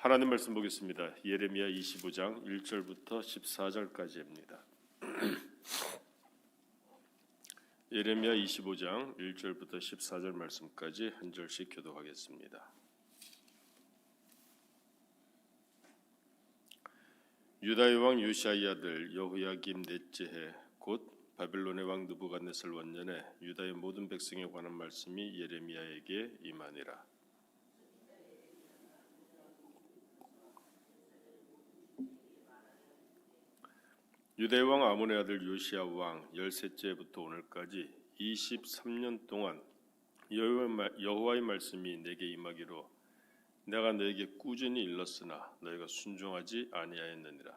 하나님 말씀 보겠습니다. 예레미야 25장 1절부터 14절까지입니다. 예레미야 25장 1절부터 14절 말씀까지 한 절씩 교독하겠습니다. 유다의 왕 요시아의 아들 여호야김 넷째 해 곧 바벨론의 왕 느부갓네살 원년에 유다의 모든 백성에 관한 말씀이 예레미야에게 임하니라. 유대 왕 아몬의 아들 요시아 왕 열셋째부터 오늘까지 23년 동안 여호와의 말씀이 내게 임하기로 내가 너에게 꾸준히 일렀으나 너희가 순종하지 아니하였느니라.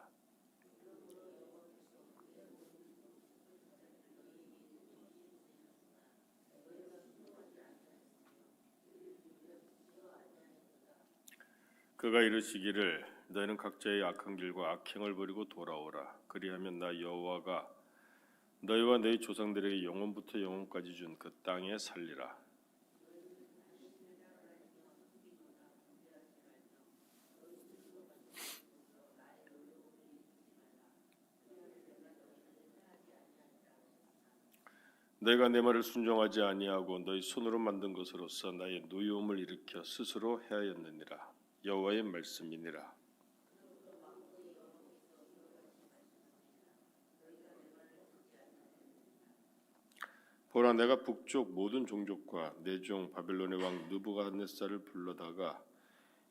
그가 이르시기를 너희는 각자의 악한 길과 악행을 버리고 돌아오라. 그리하면 나 여호와가 너희와 너희 조상들에게 영원부터 영원까지 준 그 땅에 살리라. 내가 내 말을 순종하지 아니하고 너희 손으로 만든 것으로서 나의 노여움을 일으켜 스스로 해하였느니라. 여호와의 말씀이니라. 보라 내가 북쪽 모든 종족과 내종 바벨론의 왕 느부갓네살을 불러다가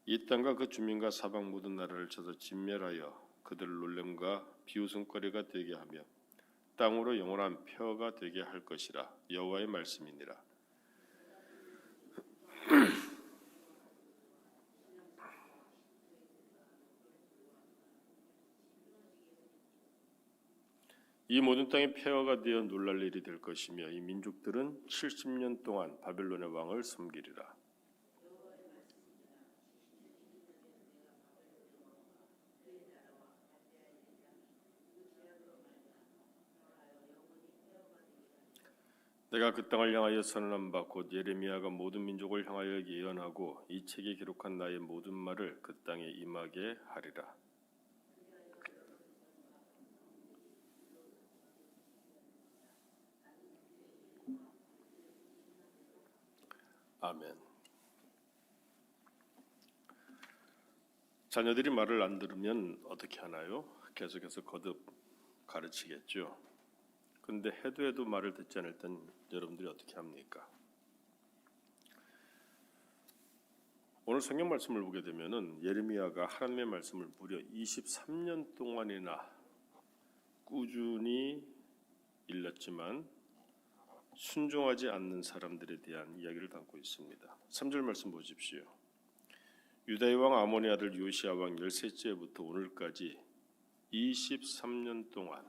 이 땅과 그 주민과 사방 모든 나라를 쳐서 진멸하여 그들을 놀램과 비웃음거리가 되게 하며 땅으로 영원한 펴가 되게 할 것이라 여호와의 말씀이니라. 이 모든 땅이 폐허가 되어 놀랄 일이 될 것이며 이 민족들은 70년 동안 바벨론의 왕을 섬기리라. 내가 그 땅을 향하여 선언한 바 곧 예레미야가 모든 민족을 향하여 예언하고 이 책에 기록한 나의 모든 말을 그 땅에 임하게 하리라. 아멘. 자녀들이 말을 안 들으면 어떻게 하나요? 계속해서 거듭 가르치겠죠. 근데 해도 해도 말을 듣지 않을 땐 여러분들이 어떻게 합니까? 오늘 성경 말씀을 보게 되면은 예레미야가 하나님의 말씀을 무려 23년 동안이나 꾸준히 일렀지만 순종하지 않는 사람들에 대한 이야기를 담고 있습니다. 3절 말씀 보십시오. 유다의 왕 아모니 아들 요시아 왕 열셋째부터 오늘까지 23년 동안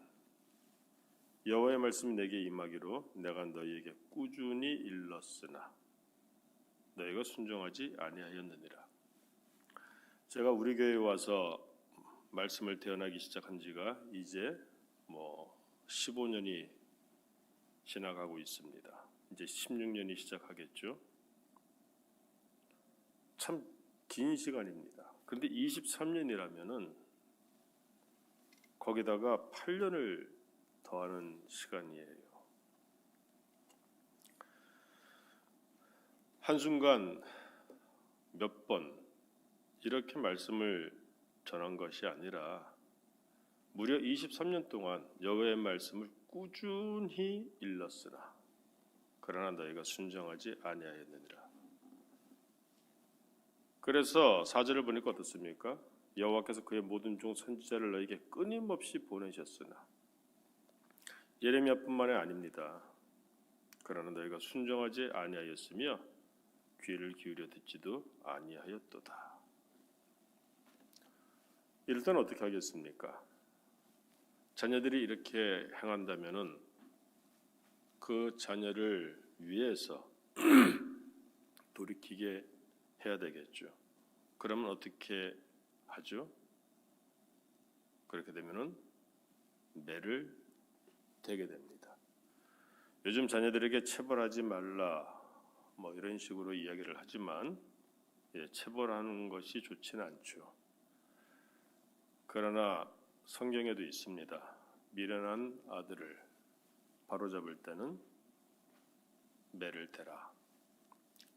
여호와의 말씀이 내게 임하기로 내가 너희에게 꾸준히 일렀으나 너희가 순종하지 아니하였느니라. 제가 우리 교회에 와서 말씀을 대언하기 시작한 지가 이제 뭐 15년이 지나가고 있습니다. 이제 16년이 시작하겠죠. 참 긴 시간입니다. 그런데 23년이라면은 거기다가 8년을 더하는 시간이에요. 한순간 몇 번 이렇게 말씀을 전한 것이 아니라 무려 23년 동안 여호와의 말씀을 꾸준히 일렀으나 그러나 너희가 순종하지 아니하였느니라. 그래서 사절을 보니까 어떻습니까? 여호와께서 그의 모든 종 선지자를 너에게 끊임없이 보내셨으나 예레미야뿐만이 아닙니다. 그러나 너희가 순종하지 아니하였으며 귀를 기울여 듣지도 아니하였도다. 때는 어떻게 하겠습니까? 자녀들이 이렇게 행한다면은 그 자녀를 위해서 돌이키게 해야 되겠죠. 그러면 어떻게 하죠? 그렇게 되면은 매를 되게 됩니다. 요즘 자녀들에게 체벌하지 말라 뭐 이런 식으로 이야기를 하지만 예, 체벌하는 것이 좋지는 않죠. 그러나 성경에도 있습니다. 미련한 아들을 바로잡을 때는 매를 대라.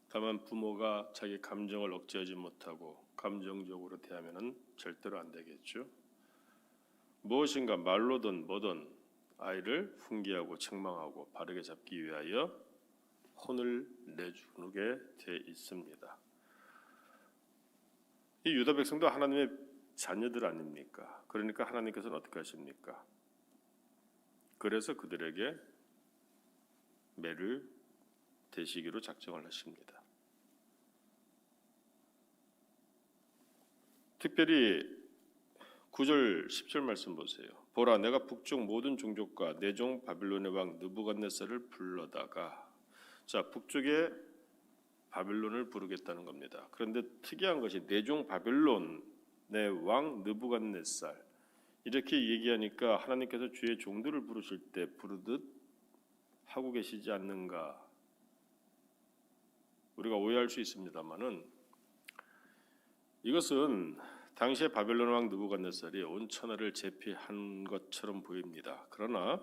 다만 부모가 자기 감정을 억제하지 못하고 감정적으로 대하면은 절대로 안 되겠죠. 무엇인가 말로든 뭐든 아이를 훈계하고 책망하고 바르게 잡기 위하여 혼을 내주게 돼 있습니다. 이 유다 백성도 하나님의 자녀들 아닙니까? 그러니까 하나님께서는 어떻게 하십니까? 그래서 그들에게 매를 대시기로 작정을 하십니다. 특별히 9절 10절 말씀 보세요. 보라 내가 북쪽 모든 종족과 내종 바빌론의 왕 느부갓네살을 불러다가 자 북쪽에 바빌론을 부르겠다는 겁니다. 그런데 특이한 것이 내종 바빌론의 왕 느부갓네살 이렇게 얘기하니까 하나님께서 주의 종들을 부르실 때 부르듯 하고 계시지 않는가 우리가 오해할 수 있습니다만은 이것은 당시에 바벨론 왕 느부갓네살이 온 천하를 제패한 것처럼 보입니다. 그러나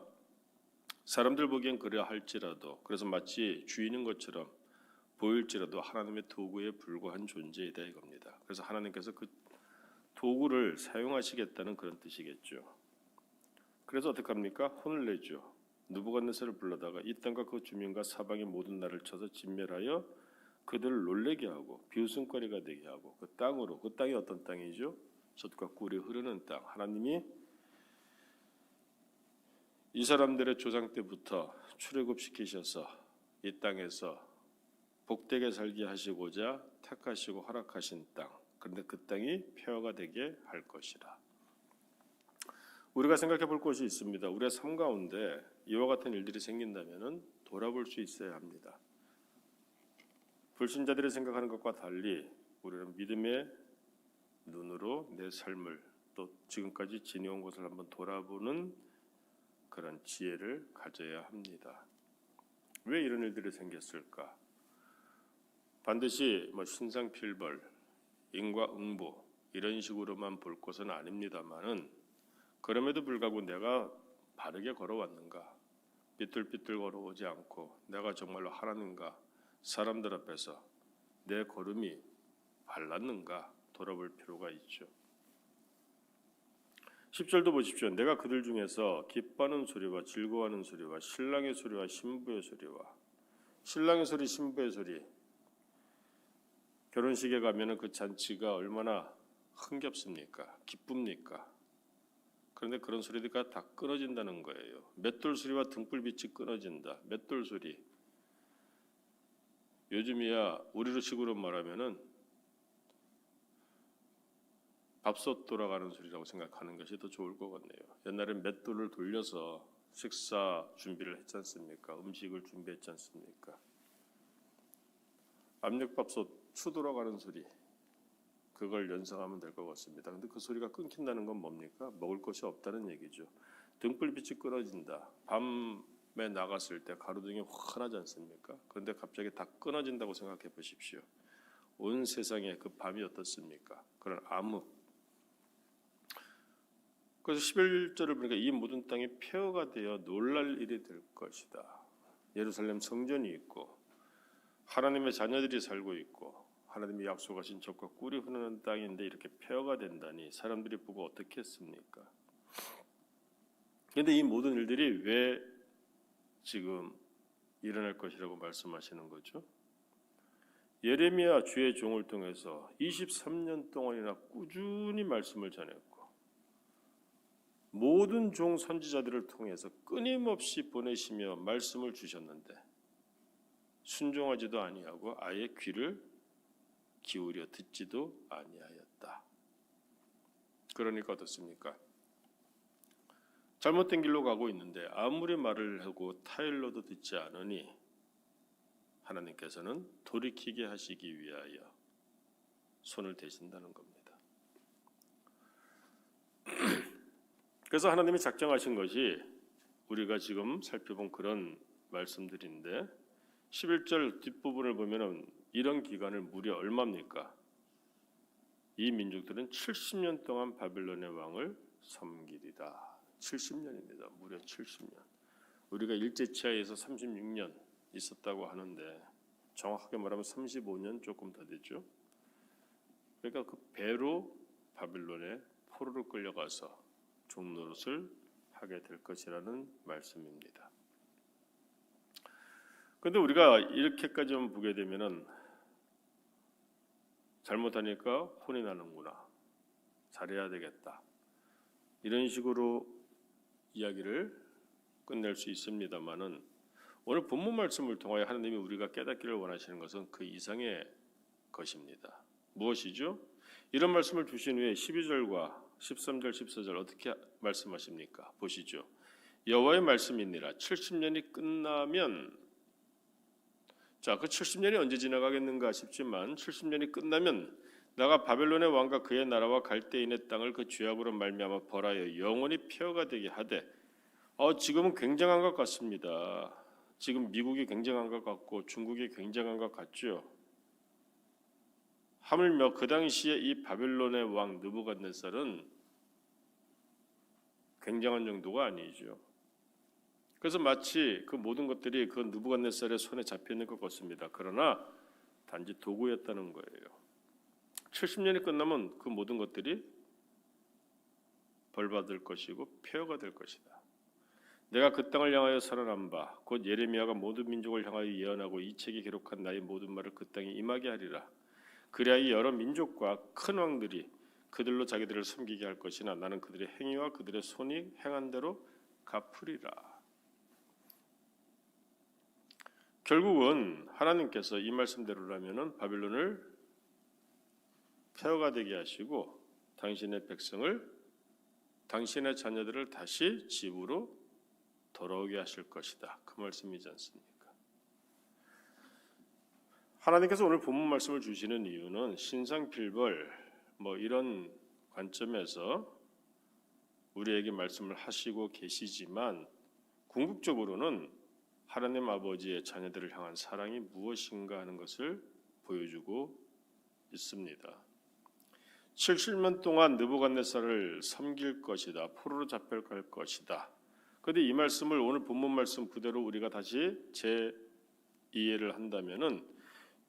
사람들 보기엔 그래야 할지라도 그래서 마치 주인인 것처럼 보일지라도 하나님의 도구에 불과한 존재이다 이겁니다. 그래서 하나님께서 그 도구를 사용하시겠다는 그런 뜻이겠죠. 그래서 어떻게 합니까? 혼을 내죠. 느부갓네살을 불러다가 이 땅과 그 주민과 사방의 모든 나를 쳐서 진멸하여 그들을 놀래게 하고 비웃음거리가 되게 하고 그 땅으로 그 땅이 어떤 땅이죠? 젖과 꿀이 흐르는 땅. 하나님이 이 사람들의 조상 때부터 출애굽시키셔서 이 땅에서 복되게 살게 하시고자 택하시고 허락하신 땅. 그런데 그 땅이 폐허가 되게 할 것이라. 우리가 생각해 볼 것이 있습니다. 우리의 삶 가운데 이와 같은 일들이 생긴다면은 돌아볼 수 있어야 합니다. 불신자들이 생각하는 것과 달리 우리는 믿음의 눈으로 내 삶을 또 지금까지 지내온 것을 한번 돌아보는 그런 지혜를 가져야 합니다. 왜 이런 일들이 생겼을까? 반드시 뭐 신상필벌, 인과응보 이런 식으로만 볼 것은 아닙니다만은 그럼에도 불구하고 내가 바르게 걸어왔는가, 삐뚤삐뚤 걸어오지 않고 내가 정말로 하나님과 사람들 앞에서 내 걸음이 발랐는가 돌아볼 필요가 있죠. 10절도 보십시오. 내가 그들 중에서 기뻐하는 소리와 즐거워하는 소리와 신랑의 소리와 신부의 소리와 신랑의 소리, 신부의 소리. 결혼식에 가면은 그 잔치가 얼마나 흥겹습니까? 기쁩니까? 그런데 그런 소리가 다 끊어진다는 거예요. 맷돌 소리와 등불빛이 끊어진다. 맷돌 소리. 요즘이야 우리로 식으로 말하면은 밥솥 돌아가는 소리라고 생각하는 것이 더 좋을 것 같네요. 옛날엔 맷돌을 돌려서 식사 준비를 했지 않습니까? 음식을 준비했지 않습니까? 압력밥솥 추 돌아가는 소리 그걸 연상하면 될 것 같습니다. 근데 그 소리가 끊긴다는 건 뭡니까? 먹을 것이 없다는 얘기죠. 등불빛이 끊어진다. 밤에 나갔을 때 가로등이 환하지 않습니까? 그런데 갑자기 다 끊어진다고 생각해 보십시오. 온 세상에 그 밤이 어떻습니까? 그런 암흑. 그래서 11절을 보니까 이 모든 땅이 폐허가 되어 놀랄 일이 될 것이다. 예루살렘 성전이 있고 하나님의 자녀들이 살고 있고 하나님이 약속하신 젖과 꿀이 흐르는 땅인데 이렇게 폐허가 된다니 사람들이 보고 어떻게 했습니까? 그런데 이 모든 일들이 왜 지금 일어날 것이라고 말씀하시는 거죠? 예레미야 주의 종을 통해서 23년 동안이나 꾸준히 말씀을 전했고 모든 종 선지자들을 통해서 끊임없이 보내시며 말씀을 주셨는데 순종하지도 아니하고 아예 귀를 기울여 듣지도 아니하였다. 그러니까 어떻습니까? 잘못된 길로 가고 있는데 아무리 말을 하고 타일러도 듣지 않으니 하나님께서는 돌이키게 하시기 위하여 손을 대신다는 겁니다. 그래서 하나님이 작정하신 것이 우리가 지금 살펴본 그런 말씀들인데 11절 뒷부분을 보면은 이런 기간을 무려 얼마입니까? 이 민족들은 70년 동안 바벨론의 왕을 섬기리다. 70년입니다. 무려 70년. 우리가 일제 치하에서 36년 있었다고 하는데 정확하게 말하면 35년 조금 더 됐죠. 그러니까 그 배로 바빌론에 포로로 끌려가서 종노릇을 하게 될 것이라는 말씀입니다. 그런데 우리가 이렇게까지 만 보게 되면은 잘못하니까 혼이 나는구나. 잘해야 되겠다. 이런 식으로 이야기를 끝낼 수 있습니다만은 오늘 본문 말씀을 통하여 하나님이 우리가 깨닫기를 원하시는 것은 그 이상의 것입니다. 무엇이죠? 이런 말씀을 주신 후에 12절과 13절, 14절 어떻게 말씀하십니까? 보시죠. 여호와의 말씀이니라 70년이 끝나면 자, 그 70년이 언제 지나가겠는가 싶지만 70년이 끝나면 나가 바벨론의 왕과 그의 나라와 갈대인의 땅을 그 죄악으로 말미암아 벌하여 영원히 폐허가 되게 하되 어, 지금은 굉장한 것 같습니다. 지금 미국이 굉장한 것 같고 중국이 굉장한 것 같죠. 하물며 그 당시에 이 바벨론의 왕 느부갓네살은 굉장한 정도가 아니죠. 그래서 마치 그 모든 것들이 그 느부갓네살의 손에 잡혀 있는 것 같습니다. 그러나 단지 도구였다는 거예요. 70년이 끝나면 그 모든 것들이 벌 받을 것이고 폐허가 될 것이다. 내가 그 땅을 향하여 살아난 바, 곧 예레미야가 모든 민족을 향하여 예언하고 이 책에 기록한 나의 모든 말을 그 땅에 임하게 하리라. 그래야 이 여러 민족과 큰 왕들이 그들로 자기들을 섬기게 할 것이나 나는 그들의 행위와 그들의 손이 행한 대로 갚으리라. 결국은 하나님께서 이 말씀대로라면은 바빌론을 폐허가 되게 하시고 당신의 백성을 당신의 자녀들을 다시 집으로 돌아오게 하실 것이다. 그 말씀이지 않습니까? 하나님께서 오늘 본문 말씀을 주시는 이유는 신상필벌 뭐 이런 관점에서 우리에게 말씀을 하시고 계시지만 궁극적으로는 하나님 아버지의 자녀들을 향한 사랑이 무엇인가 하는 것을 보여주고 있습니다. 70년 동안 느부갓네살을 섬길 것이다. 포로로 잡혀갈 것이다. 그런데 이 말씀을 오늘 본문 말씀 그대로 우리가 다시 재 이해를 한다면은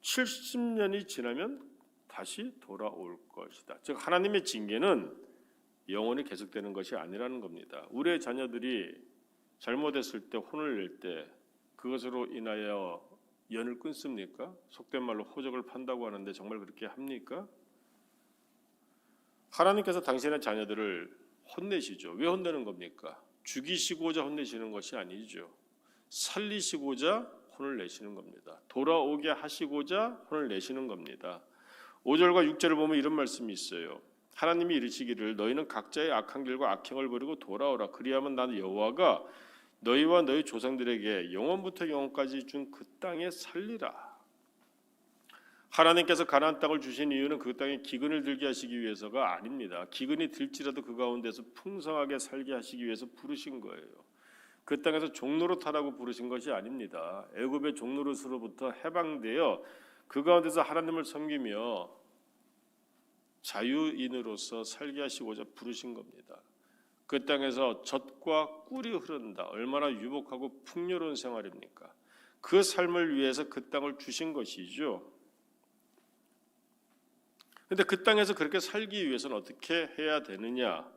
70년이 지나면 다시 돌아올 것이다. 즉 하나님의 징계는 영원히 계속되는 것이 아니라는 겁니다. 우리의 자녀들이 잘못했을 때 혼을 낼 때 그것으로 인하여 연을 끊습니까? 속된 말로 호적을 판다고 하는데 정말 그렇게 합니까? 하나님께서 당신의 자녀들을 혼내시죠. 왜 혼내는 겁니까? 죽이시고자 혼내시는 것이 아니죠. 살리시고자 혼을 내시는 겁니다. 돌아오게 하시고자 혼을 내시는 겁니다. 5절과 6절을 보면 이런 말씀이 있어요. 하나님이 이르시기를 너희는 각자의 악한 길과 악행을 버리고 돌아오라. 그리하면 나는 여호와가 너희와 너희 조상들에게 영원부터 영원까지 준 그 땅에 살리라. 하나님께서 가나안 땅을 주신 이유는 그 땅에 기근을 들게 하시기 위해서가 아닙니다. 기근이 들지라도 그 가운데서 풍성하게 살게 하시기 위해서 부르신 거예요. 그 땅에서 종노릇하라고 부르신 것이 아닙니다. 애굽의 종노릇으로부터 해방되어 그 가운데서 하나님을 섬기며 자유인으로서 살게 하시고자 부르신 겁니다. 그 땅에서 젖과 꿀이 흐른다. 얼마나 유복하고 풍요로운 생활입니까? 그 삶을 위해서 그 땅을 주신 것이죠. 근데 그 땅에서 그렇게 살기 위해서는 어떻게 해야 되느냐?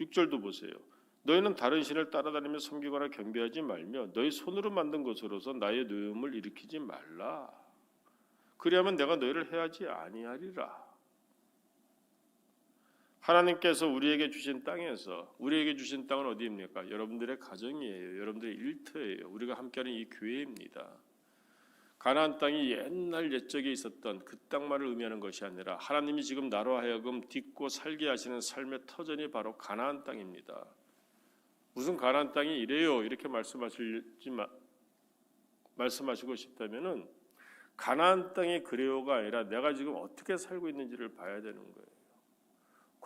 6절도 보세요. 너희는 다른 신을 따라다니며 섬기거나 경배하지 말며 너희 손으로 만든 것으로서 나의 노음을 일으키지 말라. 그리하면 내가 너희를 해하지 아니하리라. 하나님께서 우리에게 주신 땅에서 우리에게 주신 땅은 어디입니까? 여러분들의 가정이에요. 여러분들의 일터예요. 우리가 함께하는 이 교회입니다. 가나안 땅이 옛날 옛적에 있었던 그 땅만을 의미하는 것이 아니라 하나님이 지금 나로 하여금 딛고 살게 하시는 삶의 터전이 바로 가나안 땅입니다. 무슨 가나안 땅이 이래요? 이렇게 말씀하실지 마, 말씀하시고 싶다면은 가나안 땅이 그래요가 아니라 내가 지금 어떻게 살고 있는지를 봐야 되는 거예요.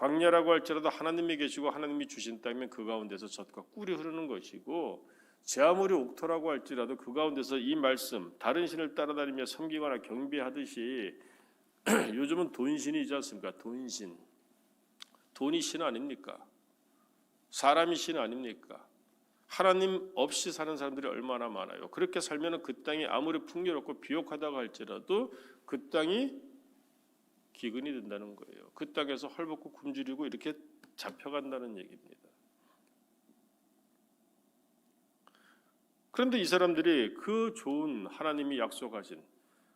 광야라고 할지라도 하나님이 계시고 하나님이 주신 땅이면 그 가운데서 젖과 꿀이 흐르는 것이고 제 아무리 옥토라고 할지라도 그 가운데서 이 말씀 다른 신을 따라다니며 섬기거나 경배하듯이 요즘은 돈신이지 않습니까? 돈신. 돈이 신 아닙니까? 사람이 신 아닙니까? 하나님 없이 사는 사람들이 얼마나 많아요. 그렇게 살면 그 땅이 아무리 풍요롭고 비옥하다고 할지라도 그 땅이 기근이 된다는 거예요. 그 땅에서 헐벗고 굶주리고 이렇게 잡혀간다는 얘기입니다. 그런데 이 사람들이 그 좋은 하나님이 약속하신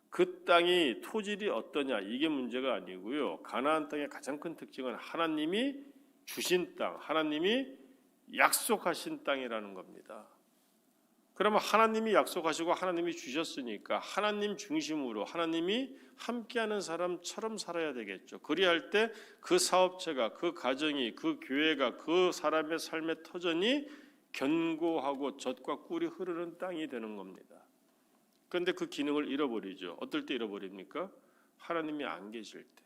그 땅이 토질이 어떠냐 이게 문제가 아니고요. 가나안 땅의 가장 큰 특징은 하나님이 주신 땅, 하나님이 약속하신 땅이라는 겁니다. 그러면 하나님이 약속하시고 하나님이 주셨으니까 하나님 중심으로 하나님이 함께하는 사람처럼 살아야 되겠죠. 그리할 때 그 사업체가 그 가정이 그 교회가 그 사람의 삶의 터전이 견고하고 젖과 꿀이 흐르는 땅이 되는 겁니다. 그런데 그 기능을 잃어버리죠. 어떨 때 잃어버립니까? 하나님이 안 계실 때.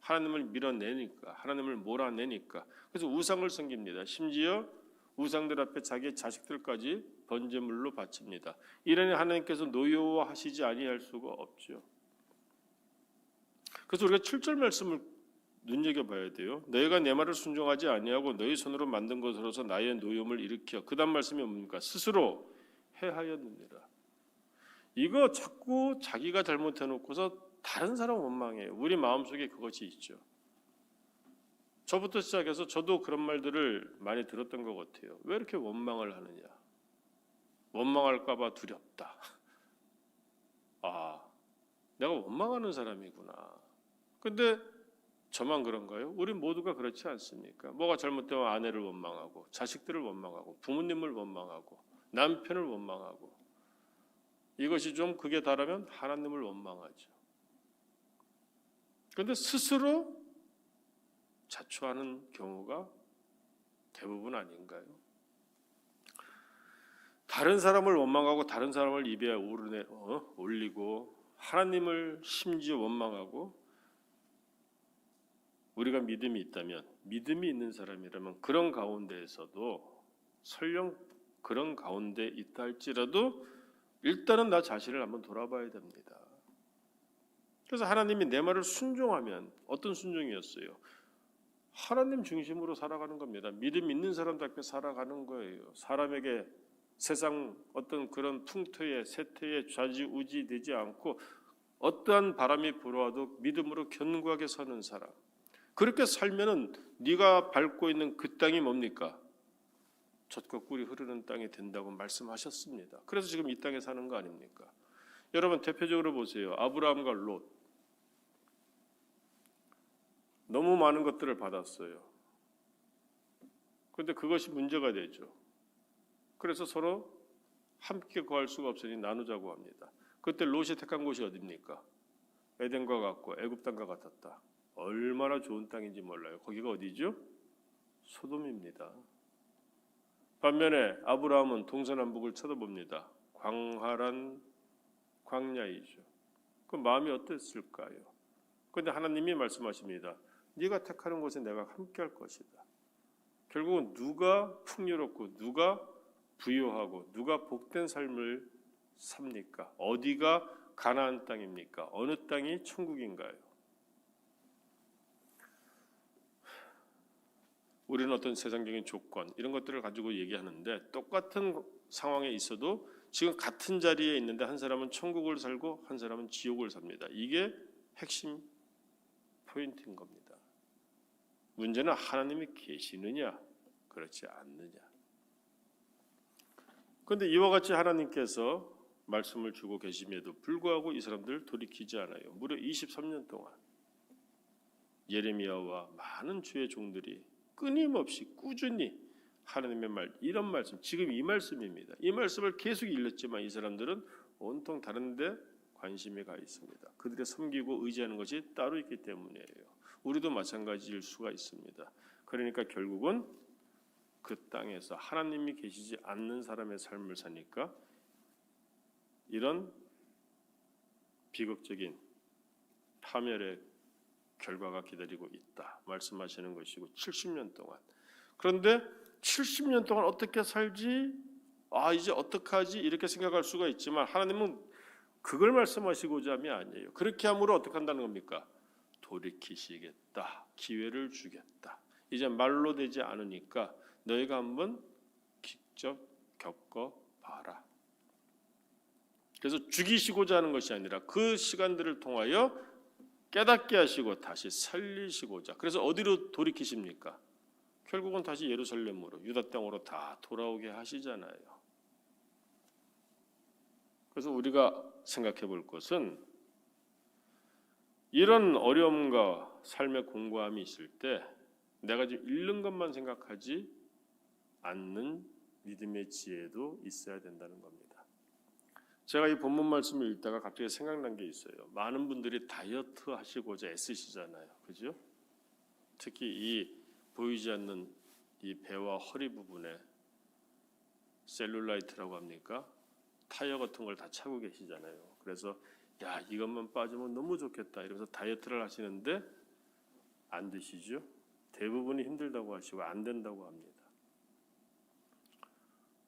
하나님을 밀어내니까, 하나님을 몰아내니까. 그래서 우상을 섬깁니다. 심지어 우상들 앞에 자기 자식들까지 번제물로 바칩니다. 이러니 하나님께서 노여워하시지 아니할 수가 없죠. 그래서 우리가 7절 말씀을 눈여겨 봐야 돼요. 너희가 내 말을 순종하지 아니하고 너희 손으로 만든 것으로서 나의 노염을 일으켜. 그 다음 말씀이 뭡니까? 스스로 해하였느니라. 이거 자꾸 자기가 잘못해 놓고서 다른 사람 원망해요. 우리 마음속에 그것이 있죠. 저부터 시작해서 저도 그런 말들을 많이 들었던 것 같아요. 왜 이렇게 원망을 하느냐? 원망할까봐 두렵다. 아, 내가 원망하는 사람이구나. 근데 저만 그런가요? 우리 모두가 그렇지 않습니까? 뭐가 잘못되면 아내를 원망하고, 자식들을 원망하고, 부모님을 원망하고, 남편을 원망하고, 이것이 좀 극에 달하면 하나님을 원망하죠. 그런데 스스로 자초하는 경우가 대부분 아닌가요? 다른 사람을 원망하고 다른 사람을 입에 오르내 어? 올리고 하나님을 심지어 원망하고 우리가 믿음이 있다면 믿음이 있는 사람이라면 그런 가운데에서도 설령 그런 가운데 있다 할지라도 일단은 나 자신을 한번 돌아봐야 됩니다. 그래서 하나님이 내 말을 순종하면 어떤 순종이었어요? 하나님 중심으로 살아가는 겁니다. 믿음 있는 사람답게 살아가는 거예요. 사람에게 세상 어떤 그런 풍토에 세태에 좌지우지 되지 않고 어떠한 바람이 불어와도 믿음으로 견고하게 서는 사람. 그렇게 살면은 네가 밟고 있는 그 땅이 뭡니까? 젖과 꿀이 흐르는 땅이 된다고 말씀하셨습니다. 그래서 지금 이 땅에 사는 거 아닙니까? 여러분 대표적으로 보세요. 아브라함과 롯. 너무 많은 것들을 받았어요. 그런데 그것이 문제가 되죠. 그래서 서로 함께 거할 수가 없으니 나누자고 합니다. 그때 롯이 택한 곳이 어디입니까? 에덴과 같고 애굽 땅과 같았다. 얼마나 좋은 땅인지 몰라요. 거기가 어디죠? 소돔입니다. 반면에 아브라함은 동서남북을 쳐다봅니다. 광활한 광야이죠. 그 마음이 어땠을까요? 그런데 하나님이 말씀하십니다. 네가 택하는 곳에 내가 함께할 것이다. 결국은 누가 풍요롭고 누가 부유하고 누가 복된 삶을 삽니까? 어디가 가나안 땅입니까? 어느 땅이 천국인가요? 우리는 어떤 세상적인 조건 이런 것들을 가지고 얘기하는데 똑같은 상황에 있어도 지금 같은 자리에 있는데 한 사람은 천국을 살고 한 사람은 지옥을 삽니다. 이게 핵심 포인트인 겁니다. 문제는 하나님이 계시느냐 그렇지 않느냐. 그런데 이와 같이 하나님께서 말씀을 주고 계심에도 불구하고 이 사람들 돌이키지 않아요. 무려 23년 동안 예레미야와 많은 주의 종들이 끊임없이 꾸준히 하나님의 말 이런 말씀 지금 이 말씀입니다. 이 말씀을 계속 읽었지만 이 사람들은 온통 다른데 관심이 가 있습니다. 그들의 섬기고 의지하는 것이 따로 있기 때문이에요. 우리도 마찬가지일 수가 있습니다. 그러니까 결국은 그 땅에서 하나님이 계시지 않는 사람의 삶을 사니까 이런 비극적인 파멸의 결과가 기다리고 있다 말씀하시는 것이고 70년 동안. 그런데 70년 동안 어떻게 살지? 아 이제 어떡하지? 이렇게 생각할 수가 있지만 하나님은 그걸 말씀하시고자 함이 아니에요. 그렇게 함으로 어떻게 한다는 겁니까 돌이키시겠다. 기회를 주겠다. 이제 말로 되지 않으니까 너희가 한번 직접 겪어 봐라. 그래서 죽이시고자 하는 것이 아니라 그 시간들을 통하여 깨닫게 하시고 다시 살리시고자. 그래서 어디로 돌이키십니까? 결국은 다시 예루살렘으로 유다 땅으로 다 돌아오게 하시잖아요. 그래서 우리가 생각해 볼 것은 이런 어려움과 삶의 공고함이 있을 때 내가 지금 잃는 것만 생각하지 않는 믿음의 지혜도 있어야 된다는 겁니다. 제가 이 본문 말씀을 읽다가 갑자기 생각난 게 있어요. 많은 분들이 다이어트 하시고자 애쓰시잖아요. 그죠? 특히 이 보이지 않는 이 배와 허리 부분에 셀룰라이트라고 합니까? 타이어 같은 걸 다 차고 계시잖아요. 그래서 야 이것만 빠지면 너무 좋겠다 이러면서 다이어트를 하시는데 안 드시죠? 대부분이 힘들다고 하시고 안 된다고 합니다.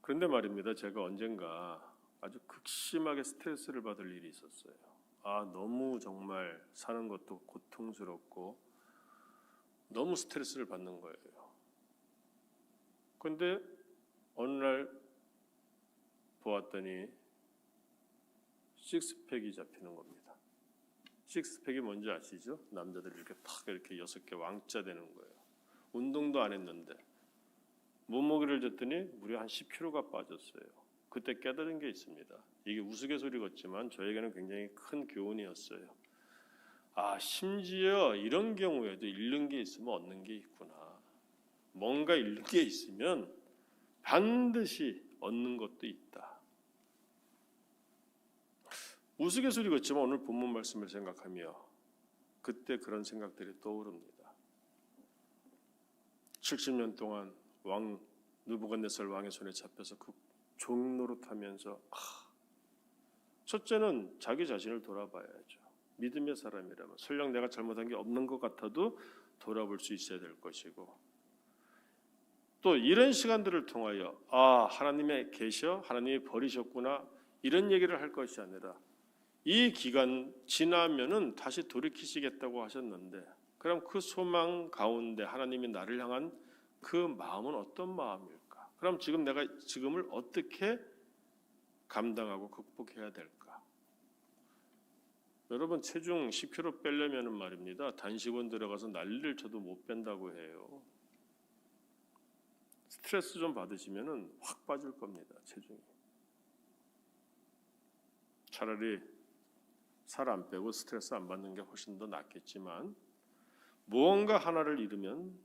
그런데 말입니다. 제가 언젠가 아주 극심하게 스트레스를 받을 일이 있었어요. 아 너무 정말 사는 것도 고통스럽고 너무 스트레스를 받는 거예요. 근데 어느 날 보았더니 식스팩이 잡히는 겁니다. 식스팩이 뭔지 아시죠? 남자들이 이렇게 탁 이렇게 여섯 개 왕자 되는 거예요. 운동도 안 했는데 몸무게를 쟀더니 무려 한 10kg가 빠졌어요. 그때 깨달은 게 있습니다. 이게 우스갯소리 같지만 저에게는 굉장히 큰 교훈이었어요. 아 심지어 이런 경우에도 잃는 게 있으면 얻는 게 있구나. 뭔가 잃는 게 있으면 반드시 얻는 것도 있다. 우스갯소리 같지만 오늘 본문 말씀을 생각하며 그때 그런 생각들이 떠오릅니다. 70년 동안 왕 느부갓네살 왕의 손에 잡혀서 그 종노릇하면서 아, 첫째는 자기 자신을 돌아봐야죠. 믿음의 사람이라면 설령 내가 잘못한 게 없는 것 같아도 돌아볼 수 있어야 될 것이고 또 이런 시간들을 통하여 아 하나님의 계셔 하나님이 버리셨구나 이런 얘기를 할 것이 아니라 이 기간 지나면은 다시 돌이키시겠다고 하셨는데 그럼 그 소망 가운데 하나님이 나를 향한 그 마음은 어떤 마음일까? 그럼 지금 내가 지금을 어떻게 감당하고 극복해야 될까? 여러분 체중 10kg 빼려면은 말입니다. 단식원 들어가서 난리를 쳐도 못 뺀다고 해요. 스트레스 좀 받으시면은 확 빠질 겁니다. 체중이. 차라리 살 안 빼고 스트레스 안 받는 게 훨씬 더 낫겠지만 무언가 하나를 잃으면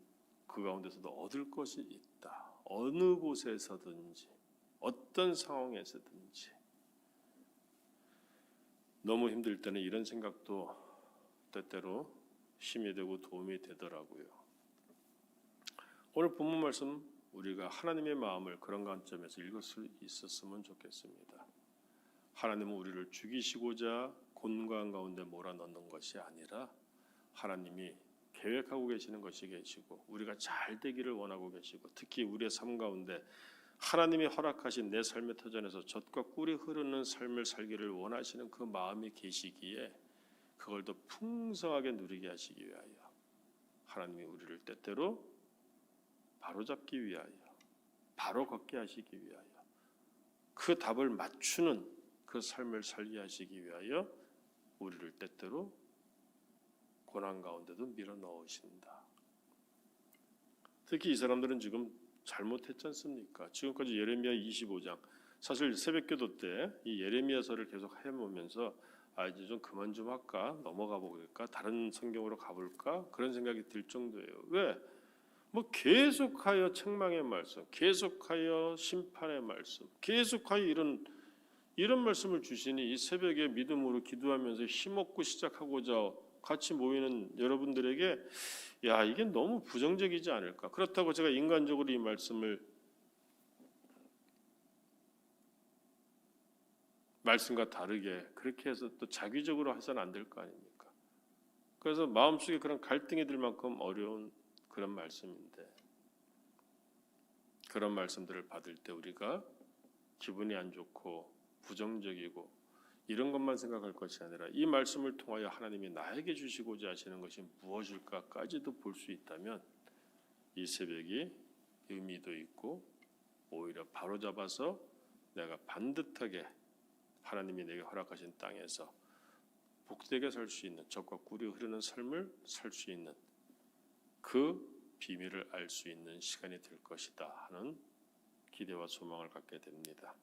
그 가운데서도 얻을 것이 있다. 어느 곳에서든지 어떤 상황에서든지 너무 힘들 때는 이런 생각도 때때로 힘이 되고 도움이 되더라고요. 오늘 본문 말씀 우리가 하나님의 마음을 그런 관점에서 읽을 수 있었으면 좋겠습니다. 하나님은 우리를 죽이시고자 곤고한 가운데 몰아넣는 것이 아니라 하나님이 계획하고 계시는 것이 계시고 우리가 잘 되기를 원하고 계시고 특히 우리의 삶 가운데 하나님이 허락하신 내 삶의 터전에서 젖과 꿀이 흐르는 삶을 살기를 원하시는 그 마음이 계시기에 그걸 더 풍성하게 누리게 하시기 위하여 하나님이 우리를 때때로 바로잡기 위하여 바로 걷게 하시기 위하여 그 답을 맞추는 그 삶을 살게 하시기 위하여 우리를 때때로 고난 가운데도 밀어 넣으신다. 특히 이 사람들은 지금 잘못했지 않습니까? 지금까지 예레미야 25장 사실 새벽기도 때 이 예레미야서를 계속 해보면서 아 이제 좀 그만 좀 할까 넘어가 볼까 다른 성경으로 가볼까 그런 생각이 들 정도예요. 왜? 뭐 계속하여 책망의 말씀, 계속하여 심판의 말씀, 계속하여 이런 이런 말씀을 주시니 이 새벽에 믿음으로 기도하면서 힘없고 시작하고자 같이 모이는 여러분들에게 야 이게 너무 부정적이지 않을까? 그렇다고 제가 인간적으로 이 말씀을 말씀과 다르게 그렇게 해서 또 자기적으로 해서는 안 될 거 아닙니까? 그래서 마음속에 그런 갈등이 들 만큼 어려운 그런 말씀인데 그런 말씀들을 받을 때 우리가 기분이 안 좋고 부정적이고 이런 것만 생각할 것이 아니라 이 말씀을 통하여 하나님이 나에게 주시고자 하시는 것이 무엇일까까지도 볼 수 있다면 이 새벽이 의미도 있고 오히려 바로 잡아서 내가 반듯하게 하나님이 내게 허락하신 땅에서 복되게 살 수 있는 적과 꿀이 흐르는 삶을 살 수 있는 그 비밀을 알 수 있는 시간이 될 것이다 하는 기대와 소망을 갖게 됩니다.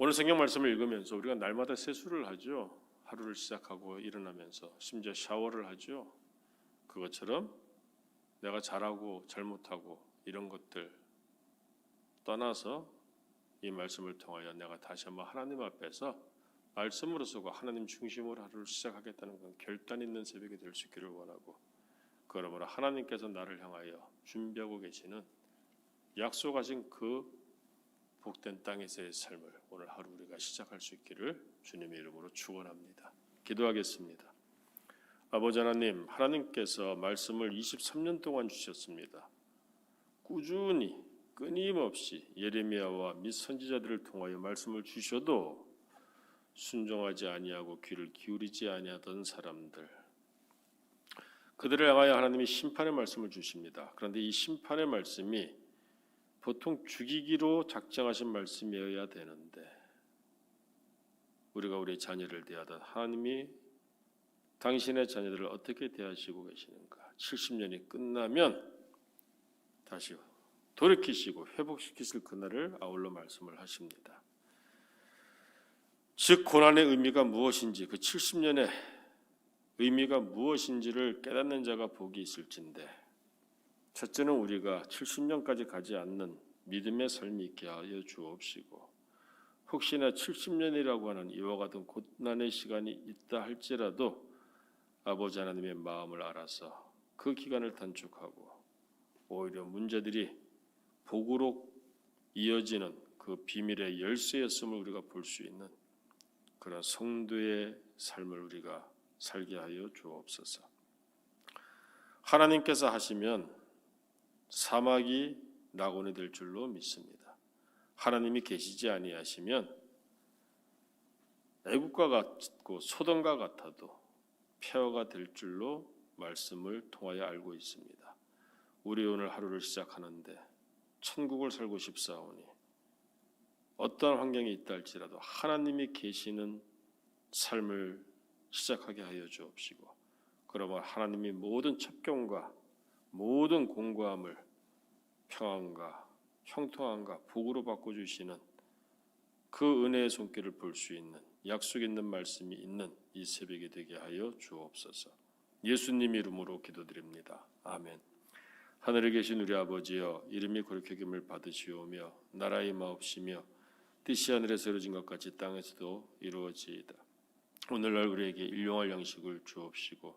오늘 성경 말씀을 읽으면서 우리가 날마다 세수를 하죠. 하루를 시작하고 일어나면서 심지어 샤워를 하죠. 그것처럼 내가 잘하고 잘못하고 이런 것들 떠나서 이 말씀을 통하여 내가 다시 한번 하나님 앞에서 말씀으로 쓰고 하나님 중심으로 하루를 시작하겠다는 건 결단 있는 새벽이 될 수 있기를 원하고 그러므로 하나님께서 나를 향하여 준비하고 계시는 약속하신 그 복된 땅에서의 삶을 오늘 하루 우리가 시작할 수 있기를 주님의 이름으로 축원합니다. 기도하겠습니다. 아버지 하나님, 하나님께서 말씀을 23년 동안 주셨습니다. 꾸준히 끊임없이 예레미야와 및 선지자들을 통하여 말씀을 주셔도 순종하지 아니하고 귀를 기울이지 아니하던 사람들 그들을 향하여 하나님이 심판의 말씀을 주십니다. 그런데 이 심판의 말씀이 보통 죽이기로 작정하신 말씀이어야 되는데 우리가 우리 자녀를 대하다 하나님이 당신의 자녀들을 어떻게 대하시고 계시는가? 70년이 끝나면 다시 돌이키시고 회복시키실 그날을 아울러 말씀을 하십니다. 즉 고난의 의미가 무엇인지 그 70년의 의미가 무엇인지를 깨닫는 자가 복이 있을진데 첫째는 우리가 70년까지 가지 않는 믿음의 삶이 있게 하여 주옵시고 혹시나 70년이라고 하는 이와 같은 고난의 시간이 있다 할지라도 아버지 하나님의 마음을 알아서 그 기간을 단축하고 오히려 문제들이 복으로 이어지는 그 비밀의 열쇠였음을 우리가 볼 수 있는 그런 성도의 삶을 우리가 살게 하여 주옵소서. 하나님께서 하시면 사막이 낙원이 될 줄로 믿습니다. 하나님이 계시지 아니하시면 애국과 같고 소돔과 같아도 폐허가 될 줄로 말씀을 통하여 알고 있습니다. 우리 오늘 하루를 시작하는데 천국을 살고 싶사오니 어떠한 환경이 있다 할지라도 하나님이 계시는 삶을 시작하게 하여 주옵시고 그러면 하나님이 모든 첩경과 모든 공고함을 평안과 형통함과 복으로 바꿔 주시는 그 은혜의 손길을 볼 수 있는 약속 있는 말씀이 있는 이 새벽이 되게 하여 주옵소서. 예수님 이름으로 기도드립니다. 아멘. 하늘에 계신 우리 아버지여 이름이 그렇게 김을 받으시오며 나라의 마옵시며 뜻이 하늘에서 이루어진 것 같이 땅에서도 이루어지이다. 오늘날 우리에게 일용할 양식을 주옵시고